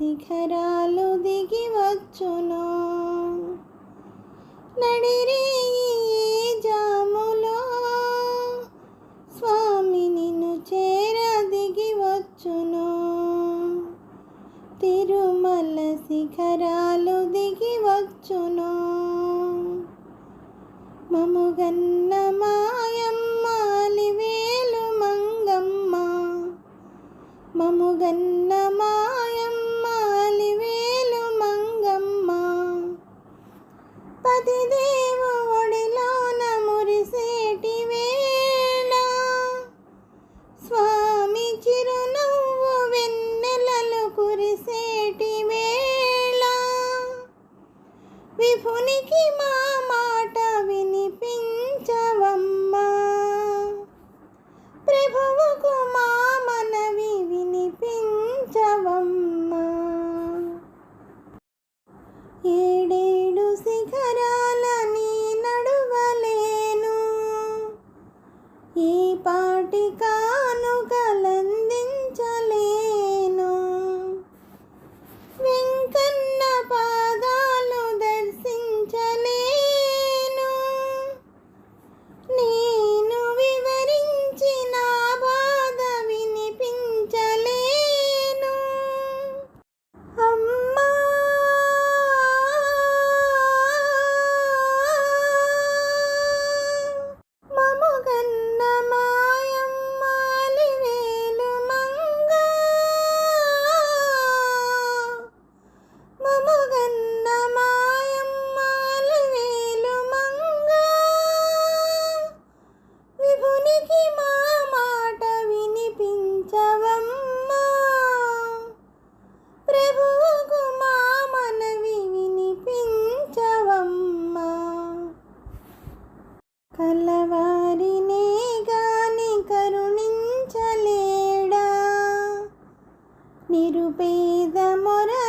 శిఖరాలు దిగి వచ్చును. నడిరే జాములో స్వామి నిన్ను చేర దిగి వచ్చును. తిరుమల శిఖరాలు దిగి వచ్చును. మముగన్న మాయమ్మ అలివేలు మంగమ్మ. మముగన్న మాయమ్మ పతిదేవు ఒడిలోన మురిసేటి వేళ. స్వామి చిరునవ్వు వెన్నెలలు కురిసేటి వేళ. విభునికి మామా ఈ కలవారినే గాని కరుణించలేడా? నిరుపేద మొర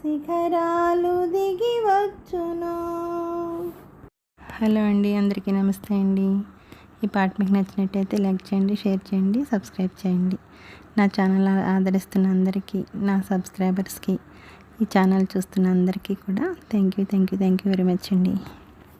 శిఖరాలు దిగి వచ్చును హలో అండి అందరికీ నమస్తే అండి. ఈ పాట మీకు నచ్చినట్టయితే లైక్ చేయండి షేర్ చేయండి సబ్స్క్రైబ్ చేయండి. నా ఛానల్ ఆదరిస్తున్న అందరికీ నా సబ్స్క్రైబర్స్కి ఈ ఛానల్ చూస్తున్న అందరికీ కూడా thank you thank you thank you very much అండి.